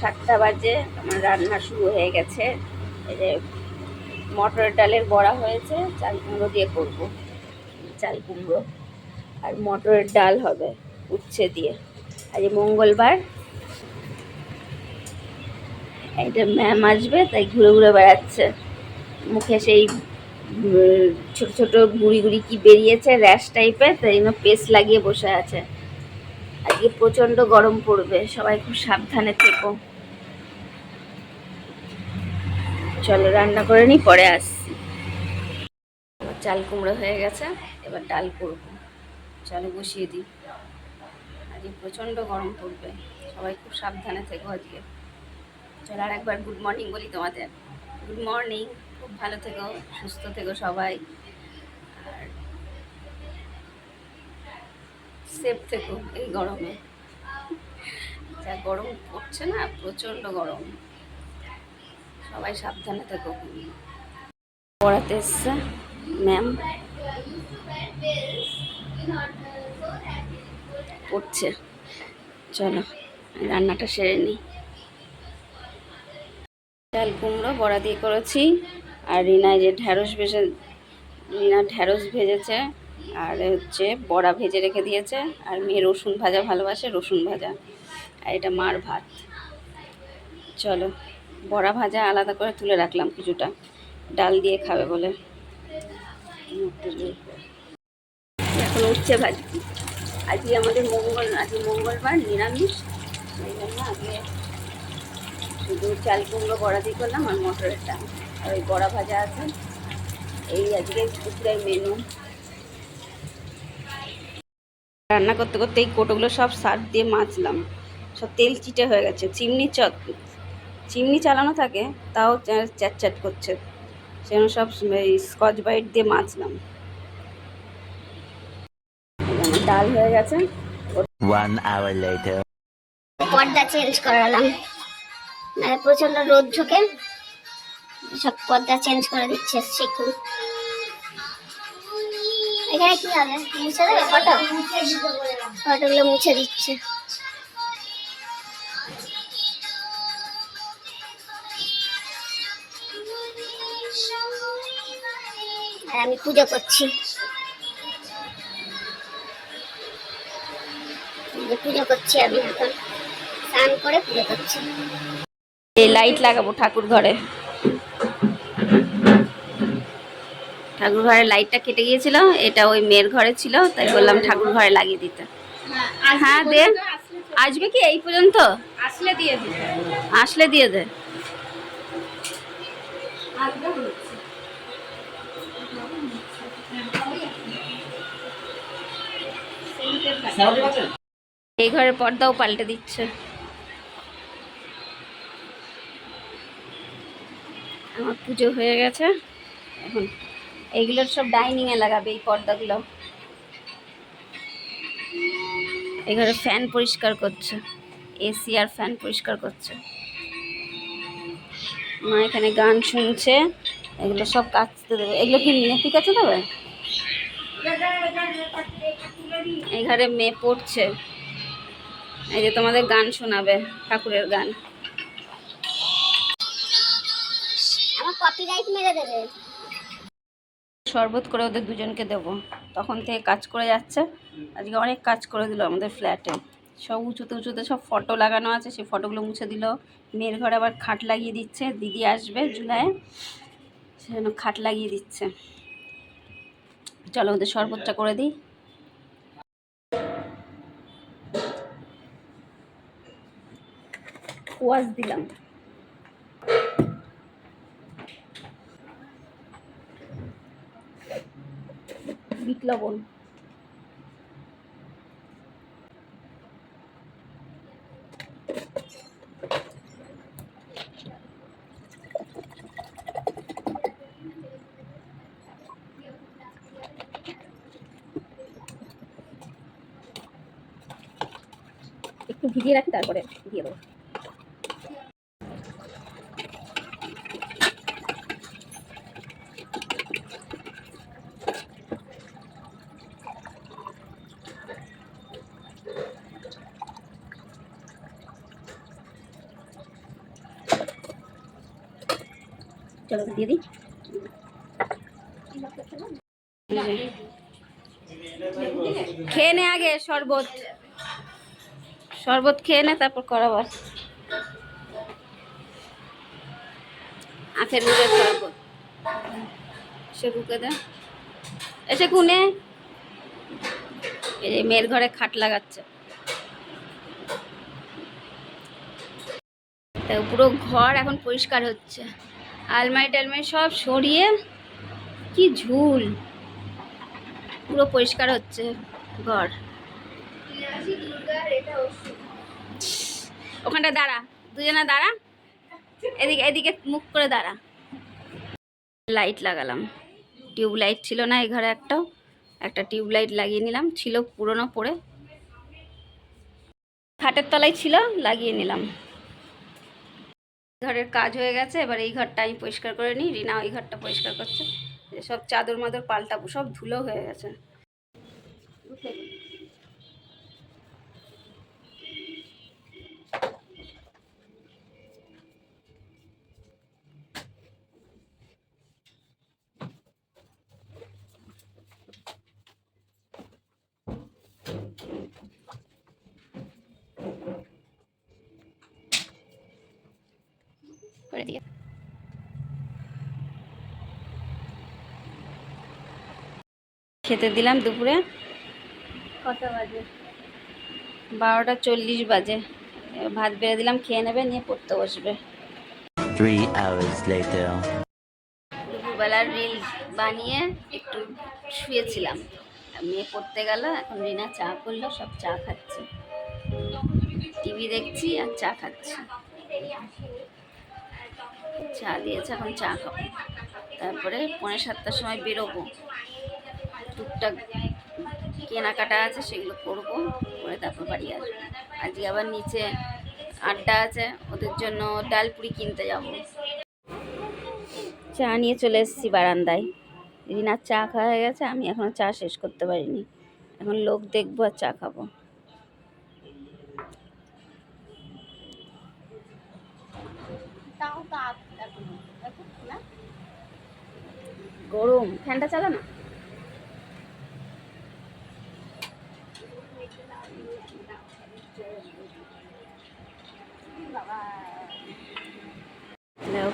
সাতটা বাজে, আমার রান্না শুরু হয়ে গেছে। এই যে ডালের বড়া হয়েছে, চাল কুমড়ো দিয়ে করব। চাল কুমড়ো আর মটরের ডাল হবে উচ্ছে দিয়ে। আজ মঙ্গলবার। একটা ম্যাম আসবে, তাই ঘুরে ঘুরে বেড়াচ্ছে। মুখে সেই ছোট ছোট গুড়ি গুড়ি কি বেরিয়েছে, র্যাশ টাইপের তাই জন্য পেস্ট লাগিয়ে বসে আছে। আজকে প্রচণ্ড গরম পড়বে, সবাই খুব সাবধানে থেকো। চলো রান্না করে নি, পরে আসছি। চাল কুমড়ো হয়ে গেছে, এবার ডাল করব। চলো বসিয়ে দিই। আজকে প্রচণ্ড গরম পড়বে, সবাই খুব সাবধানে থেকো আজকে। চলো আর একবার গুড মর্নিং বলি তোমাদের। গুড মর্নিং খুব ভালো থেকো, সুস্থ থেকো সবাই। আর সেফ থেকো এই গরমে। যা গরম পড়ছে না, প্রচণ্ড গরম। সবাই সাবধানে থেকো। পড়াতে এসছে ম্যাম পড়ছে। চলো রান্নাটা সেরে নিই। ডাল কুমড়ো বড়া দিয়ে করেছি, আর রিনা যে ঢ্যাঁড়স ভেজে, রিনা ঢ্যাঁড়স ভেজেছে, আর হচ্ছে বড়া ভেজে রেখে দিয়েছে, আর মেয়ে রসুন ভাজা ভালোবাসে, রসুন ভাজা। আর এটা মার ভাত। চলো। বড়া ভাজা আলাদা করে তুলে রাখলাম কিছুটা। ডাল দিয়ে খাবে বলে। এখন উচ্ছে ভাজি। আজকে আমাদের মঙ্গল, আজকে মঙ্গলবার, নিরামিষ। সেই জন্য আজকে শুধু চাল কুমড়ো বড়া দিয়ে করলাম আর মটরের ডাল। আর ওই বড়া ভাজা আছে। এই আজকে দুপুরের মেনু রান্না করতে করতে এই কোটোগুলো সব সার দিয়ে মাজলাম সব তেল চিটে হয়ে গেছে। চিমনি চট চিমনি চালানো থাকে তাও চ্যাট চ্যাট চ্যাট করছে। সেজন্য সব এই স্কচ বাইট দিয়ে আমার ডাল হয়ে গেছে। One hour later. পর্দা চেঞ্জ করালাম। মানে প্রচণ্ড রোদ ঢোকে। সব পর্দা চেঞ্জ করে দিচ্ছে শিখুন এখানে কি হবে? মুছে দেবে? ফটো? ফটোগুলো মুছে দিচ্ছে। আমি পুজো করছি। এই পুজো করছি আমি এখন স্নান করে পুজো করছি। এই লাইট লাগাবো ঠাকুর ঘরে। ঠাকুর ঘরের লাইটটা কেটে গিয়েছিল এটা ওই মেয়ের ঘরে ছিল তাই বললাম ঠাকুর ঘরে লাগিয়ে দিতে। হ্যাঁ দে। আসবে কি এই পর্যন্ত? আসলে দিয়ে দিবে আসলে দিয়ে দে। এই ঘরের পর্দাও পাল্টে দিচ্ছে। আমার পুজো হয়ে গেছে। এখন এইগুলোর সব ডাইনিং এ লাগাবে এই পর্দাগুলো। এই ঘরে ফ্যান পরিষ্কার করছে। এসি আর ফ্যান পরিষ্কার করছে। মা এখানে গান শুনছে। এগুলো সব কাচতে দেবে। এগুলো কি নেপি কাছে দেবে? এই ঘরে মেয়ে পড়ছে। এই যে তোমাদের গান শোনাবে ঠাকুরের গান। শরবত করে ওদের দুজনকে দেব। তখন থেকে কাজ করে যাচ্ছে। আজকে অনেক কাজ করে দিল আমাদের ফ্ল্যাটে। সব উঁচুতে উঁচুতে সব ফটো লাগানো আছে। সেই ফটোগুলো মুছে দিল। মেয়ের ঘরে আবার খাট লাগিয়ে দিচ্ছে। দিদি আসবে জুলাইয়ে সেজন্য খাট লাগিয়ে দিচ্ছে। চলো ওদের শরবতটা করে দিই। ওয়াশ দিলাম। বিট লবণ। একটু ভিজিয়ে রাখি তারপরে দিয়ে দেবো। চলো দিয়ে খেয়ে নে আগে শরবত। শরবত খেয়ে নে, তারপর করাবার। আখের গুড়ের শরবত। সে কুকে দে। এসে কুনে। এই যে মেয়ের ঘরে খাট লাগাচ্ছে। তা পুরো ঘর এখন পরিষ্কার হচ্ছে। আলমারি টালমারি সব সরিয়ে, কি ঝুল। পুরো পরিষ্কার হচ্ছে ঘর। ওখানটা দাঁড়া, দুজনে দাঁড়া। এদিকে এদিকে মুখ করে দাঁড়া। লাইট লাগালাম। টিউব লাইট ছিল না এই ঘরে একটাও। একটা টিউব লাইট লাগিয়ে নিলাম, ছিল পুরনো পড়ে। খাটের তলায় ছিল, লাগিয়ে নিলাম। ঘরের কাজ হয়ে গেছে, এবার এই ঘরটা আমি পরিষ্কার করে নিই। রিনা ওই ঘরটা পরিষ্কার করছে। সব চাদর মাদর পাল্টাবো, সব ধুলো হয়ে গেছে। করে দিয়ে খেতে দিলাম দুপুরে। কটা বাজে? বারোটা চল্লিশ বাজে। ভাত বেড়ে দিলাম খেয়ে নেবে নিয়ে পড়তে বসবে। Three hours later. দুপুরবেলার রিল বানিয়ে একটু শুয়েছিলাম। মেয়ে পড়তে গেল এখন রিনা চা করল সব চা খাচ্ছে। টিভি দেখছি আর চা খাচ্ছি। চা দিয়েছে, এখন চা খাব। তারপরে পৌনে সাতটার সময় বেরোবো। টুকটাক কেনাকাটা আছে, সেগুলো করব, করে তারপর বাড়ি আসব। আজকে আবার নিচে আড্ডা আছে, ওদের জন্য ডাল পুরি কিনতে যাব। চা নিয়ে চলে এসেছি বারান্দায়। রিনার চা খাওয়া হয়ে গেছে, আমি এখনও চা শেষ করতে পারিনি। এখন লোক দেখব আর চা খাব। গরম। ফ্যানটা চালা না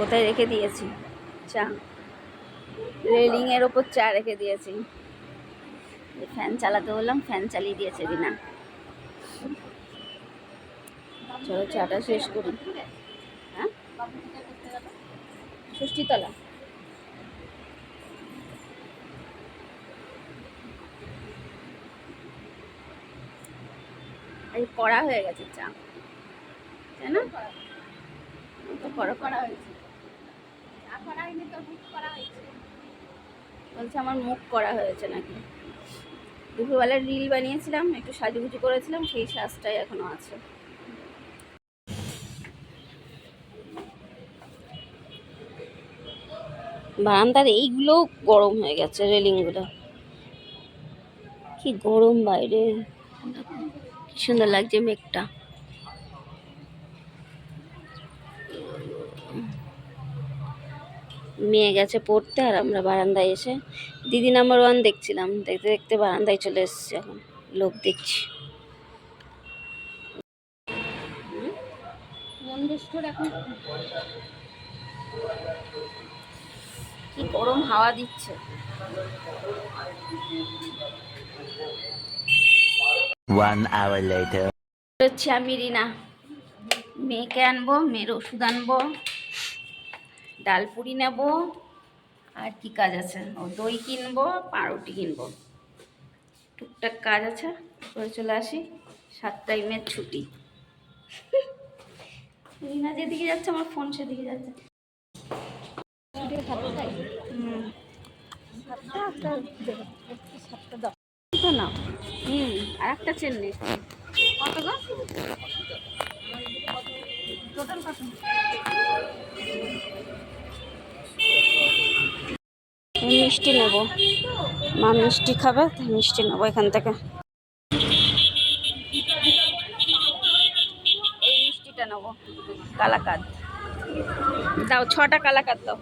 কোথায় রেখে দিয়েছি? চা। রেলিং এর ওপর চা রেখে দিয়েছি। ফ্যান চালাতে বললাম, ফ্যান চালিয়ে দিয়েছে দিনা চলো চাটা শেষ করি। হ্যাঁ? ষষ্ঠীতলা। এই কড়া হয়ে গেছে চা। তাই না? তো কড়া করা হয়েছে। বলছে আমার মুখ করা হয়েছে নাকি? দুপুরবেলা রিল বানিয়েছিলাম একটু সাজুগুজু করেছিলাম সেই সাজটাই এখনও আছে। বারান্দার এইগুলো গরম হয়ে গেছে রেলিংগুলো। কি গরম বাইরে। কি সুন্দর লাগছে মেঘটা। মেয়ে গেছে পড়তে আর আমরা বারান্দায় এসে দিদি নাম্বার ওয়ান দেখছিলাম দেখতে দেখতে বারান্দায় চলে এসেছি এখন লোক দেখছি। কি গরম হাওয়া দিচ্ছে। One hour later. হচ্ছে আমি রিনা। মেয়েকে আনব, মেয়ের ওষুধ আনব, ডাল পুরি নেব, আর কি কাজ আছে? ও দই কিনবো, পাউরুটি কিনবো। টুকটাক কাজ আছে করে চলে আসি, সাত টাইমের ছুটি। রিনা যেদিকে যাচ্ছে, আমার ফোন সেদিকে যাচ্ছে। হুম। তো না হুম, আর একটা চেন নেই কত গো? মিষ্টি নেব। মা মিষ্টি খাবে মিষ্টি নেব এখান থেকে। এই মিষ্টিটা নেব, কালাকাদ। দাও, ছটা কালাকাদ দাও।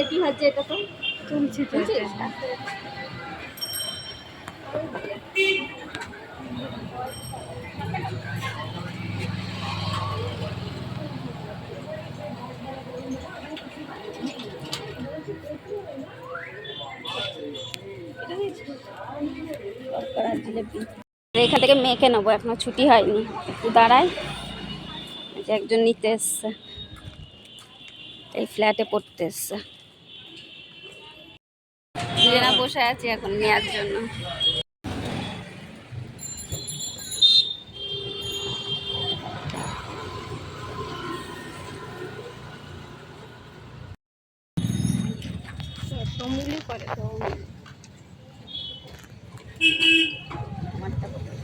জিলেপি হচ্ছে এটা তো? জিলেপি এখান থেকে মেখে নেব এখনও ছুটি হয়নি। একটু দাঁড়াই এই যে একজন নিতে এসছে। এই ফ্ল্যাটে পড়তে এসছে। দুজনা বসে আছি এখন নেওয়ার জন্য তমুলি করে তো আমারটা কোথায়?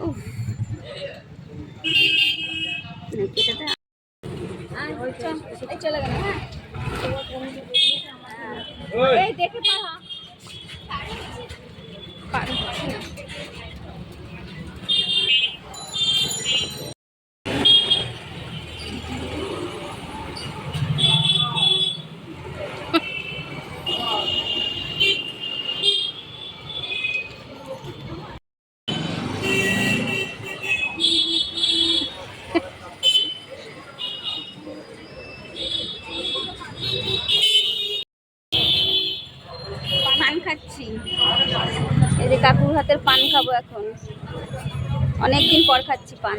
উফ। এটাতে আচ্ছা, এই চলে গেল হ্যাঁ এই দেখে পাহা পারছি না পান খাচ্ছি এই যে কাকুর হাতের পান খাব এখন। অনেকদিন পর খাচ্ছি পান।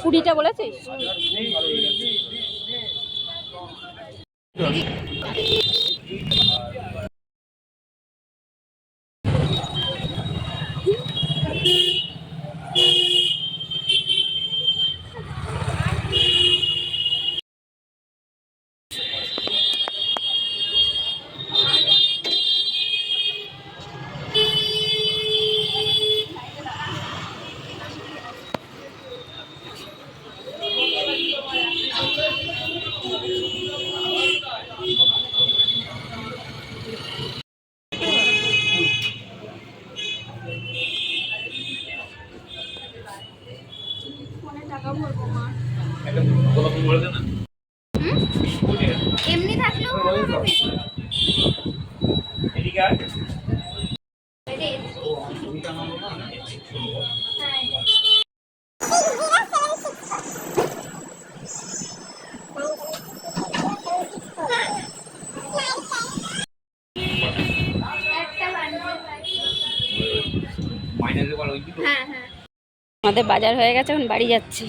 কুড়িটা বলেছিস? ফোনে টাকা ভরবো মা এমনি থাকলেও ভালো হবে। হ্যাঁ হ্যাঁ আমাদের বাজার হয়ে গেছে এখন বাড়ি যাচ্ছি।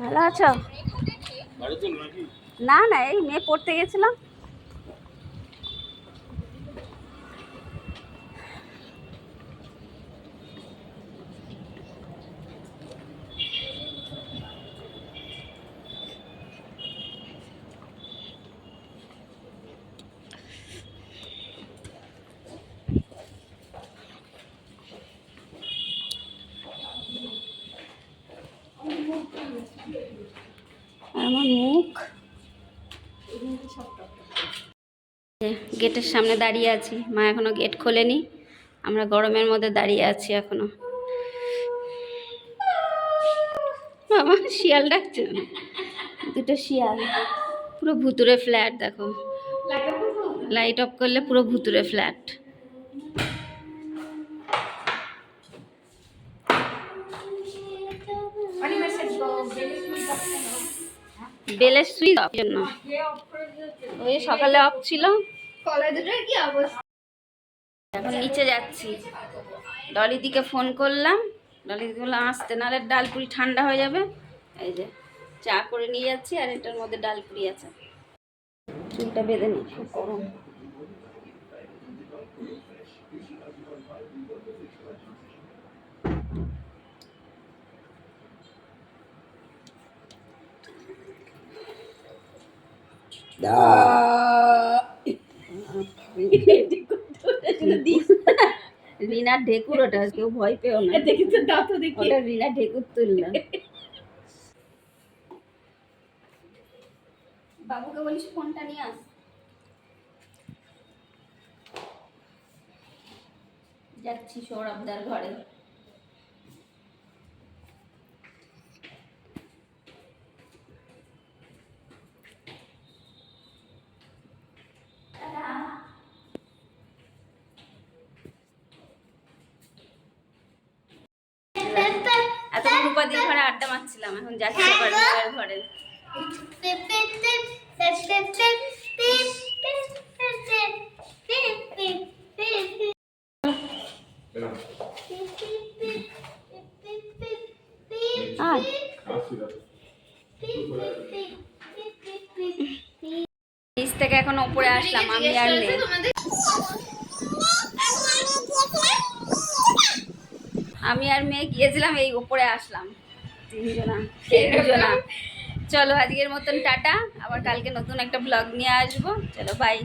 ভালো আছো? না না এই মেয়ে পড়তে গেছিলাম। গেটের সামনে দাঁড়িয়ে আছি। মা এখনও গেট খোলেনি। আমরা গরমের মধ্যে দাঁড়িয়ে আছি এখনও। বাবা, শিয়াল ডাকছে। দুটো শিয়াল। পুরো ভুতুরে ফ্ল্যাট, দেখো। লাইট অফ করলে পুরো ভুতুরে ফ্ল্যাট। বেলের সুইচ অফ। জন্য ওই সকালে অফ ছিল। এখন নিচে যাচ্ছি। ডলি দিকে ফোন করলাম। ডলি দিকে বললাম আসতে নাহলে ডালপুরি ঠান্ডা হয়ে যাবে। এই যে চা করে নিয়ে যাচ্ছি আর এটার মধ্যে ডালপুরি আছে। চুলটা বেঁধে নি খুব গরম। রিনার ঢেকুর ওটা কেউ ভয় পেও না। ওটা রিনা ঢেকুর তুললাম বাবুকে বলিস ফোনটা নিয়ে আস। যাচ্ছি সৌরভদার ঘরে এত রূপা দিয়ে ঘরে আড্ডা মারছিলাম এখন যাচ্ছি আবার রূপার ঘরে আর নিচ থেকে এখন ওপরে আসলাম আমি আর মেয়ে আমি আর মেয়ে গিয়েছিলাম এই ওপরে আসলাম চলো আজকের মতন টাটা আবার কালকে নতুন একটা ব্লগ নিয়ে আসব চলো বাই